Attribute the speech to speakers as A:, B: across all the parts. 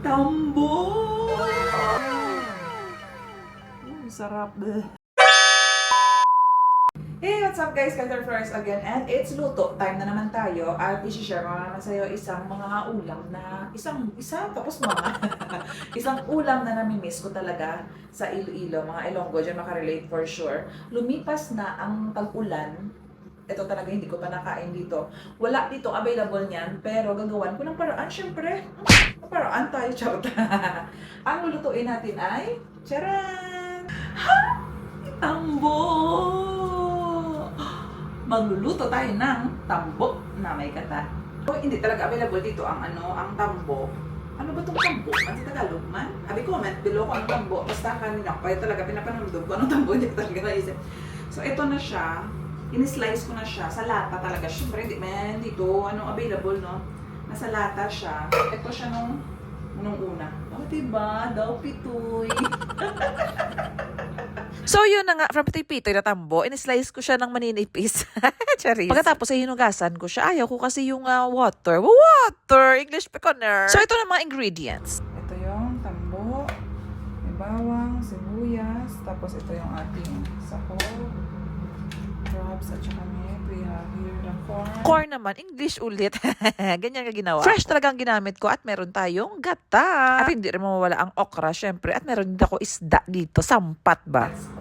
A: Tambo! Mm, sarap. Hey, what's up guys? Calder Flores again and it's luto time na naman tayo at i-share ko na naman sa'yo isang mga ulam na isang, isa tapos mga isang ulam na nami-miss ko talaga sa Iloilo, mga Ilonggo, dyan makarelate for sure. Lumipas na ang tag-ulan, ito talaga hindi ko pa nakain dito. Wala dito available niyan, pero gagawan ko ng paraan, syempre. Hmm, Paraan tayo, charot. ang lulutuin natin ay, charan! Ha! Tambo! Magluluto tayo ng tambo na may kata. O, hindi talaga available dito ang ano, ang tambo. Ano ba itong tambo? Ano sa Tagalog man? Abi comment below kung anong tambo. Basta kanina ko, kaya talaga pinapanood ko anong tambo, hindi ko talaga naisip. So, ito na siya. In-slice ko na siya sa lata talaga. Siyempre, hindi man dito, anong available, no? Nasa lata siya. Ito siya nung, nung una. Oh, diba? Daw pitoy.
B: So yun na nga, from Pitoy na tambo, in-slice ko siya ng maninipis. Charis. Pagkatapos ay hinugasan ko siya. Ayaw ko kasi yung ah, water. Water! English peconer. So ito na mga ingredients.
A: Ito yung tambo, may bawang, sibuyas, tapos ito yung ating sahog, crabs, at saka meat. We have here the corn.
B: Corn naman, English ulit. Ganyan ka ginawa. Fresh talagang ginamit ko at meron tayong gata. At hindi rin mawawala ang okra, syempre. At meron din ako isda dito. Sampat ba?
A: Cook.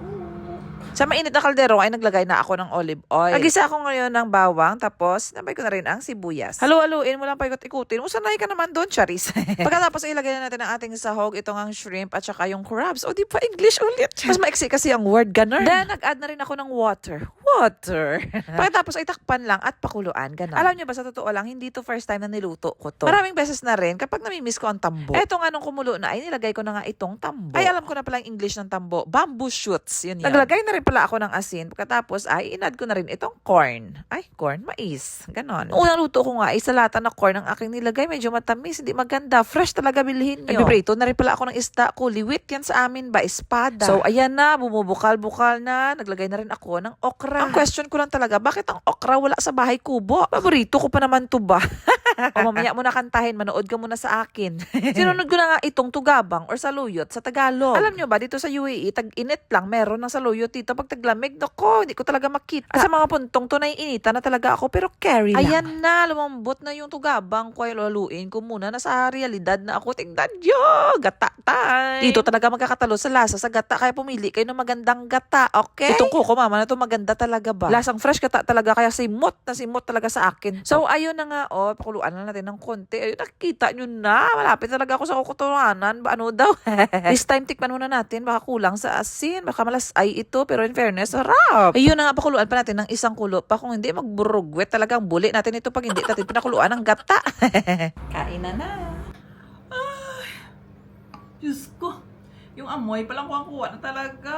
B: Sa mainit na kaldero ay naglagay na ako ng olive oil. Nagisa ako ngayon ng bawang, tapos nabay ko na rin ang sibuyas. Halu-haluin mo lang paikot-ikutin. Usanay ka naman doon, Charis. Pagkatapos ay ilagay na natin ang ating sahog, itong ang shrimp at saka yung crabs. O di pa English ulit. Mas maiksi kasi ang word ganun. Then nag-add na rin ako ng water. Water. Pagkatapos ay takpan lang at pakuluan, ganun. Alam niyo ba sa totoo lang, hindi to first time na niluto ko to. Maraming beses na rin kapag namimiss ko ang tambo. Eto nga nung kumulo na ay nilagay ko na nga itong tambo. Ay alam ko na pala ang English ng tambo. Bamboo shoots. Yun yun. Naglagay na rin pala ako ng asin. Pagkatapos ay inad ko na rin itong corn. Ay, corn, mais. Ganon. Ang unang luto ko nga ay sa lata na corn ang aking nilagay. Medyo matamis, hindi maganda. Fresh talaga bilhin nyo. Nagbibrito na rin pala ako ng isda ko. Liwit yan sa amin ba? Espada. So, ayan na. Bumubukal-bukal na. Naglagay na rin ako ng okra. Ang question ko lang talaga, bakit ang okra wala sa bahay kubo? Paborito ko pa naman to ba? o mamaya mo na kantahin, manood ka muna sa akin. Sinunod ko na nga itong tugabang or saluyot sa Tagalog. Alam nyo ba, dito sa UAE, tag-init lang, meron ng saluyot dito. Pag taglamig, nako, hindi ko talaga makita. At sa mga puntong to, naiinita na talaga ako, pero carry lang. Ayan na, lumambot na yung tugabang ko. Ay, laluin ko muna. Nasa realidad na ako. Tingnan nyo, gata time. Dito talaga magkakatalo sa lasa sa gata. Kaya pumili kayo ng magandang gata, okay? Itong kuko, mama, na to maganda talaga ba? Lasang fresh gata talaga, kaya simot na simot talaga sa akin. So, ayun na nga, oh, pakuluan na natin ng konti. Ayun, nakikita nyo na. Malapit talaga ako sa kukutuanan. Ba, ano daw? This time, tikman muna natin. Baka kulang sa asin. Baka malasay ito. Pero in fairness, sarap. Ayun na nga, pakuluan pa natin ng isang kulo pa. Kung hindi, magburugwet talagang buli natin ito pag hindi natin pinakuluan ng gata.
A: Kain na na. Ay, Diyos ko. Yung amoy palang kuha na talaga.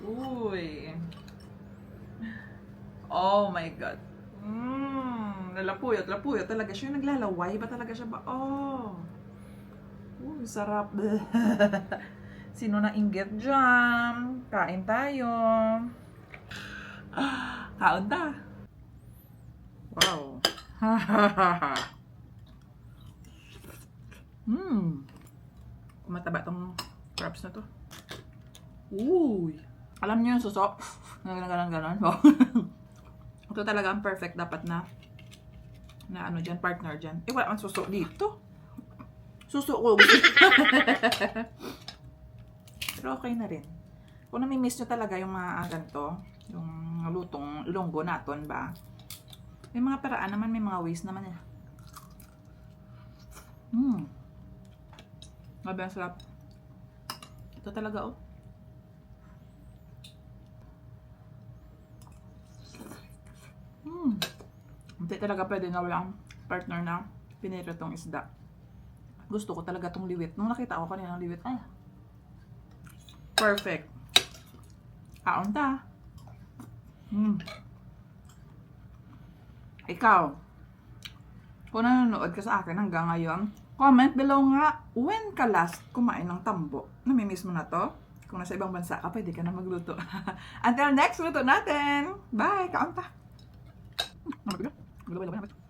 A: Uy. Oh my God. Mmm, lalapuyot, lapuyot talaga siya. Yung naglalaway ba talaga siya ba? Oh. Uy, sarap. Sino na inggit dyan? Kain tayo. Kaon ta. Wow. Hmm. Mataba tong crabs na to. Uy. Alam niyo yung suso? Ganon, ganon, ganon. Oh. Ito talaga ang perfect dapat na na ano dyan, partner dyan. Eh, wala ang suso dito. Suso ko. Pero okay na rin. Kung nami-miss nyo talaga yung mga ganito, yung lutong lunggo naton ba, may mga paraan naman, may mga ways naman. Hmm. Grabe ang sarap. Ito talaga oh. Hmm. Hindi talaga pwede na walang partner na pinira tong isda. Gusto ko talaga tong liwit. Nung nakita ko kanina ng liwit, ay. Perfect. Kaon ta. Hmm. Ikaw, kung nanonood ka sa akin hanggang ngayon, comment below nga, when ka last kumain ng tambo? Namimiss mo na to? Kung nasa ibang bansa ka, pwede ka na magluto. Until next luto natin! Bye! Kaon ta! Hmm, ano ba? Gulo ba?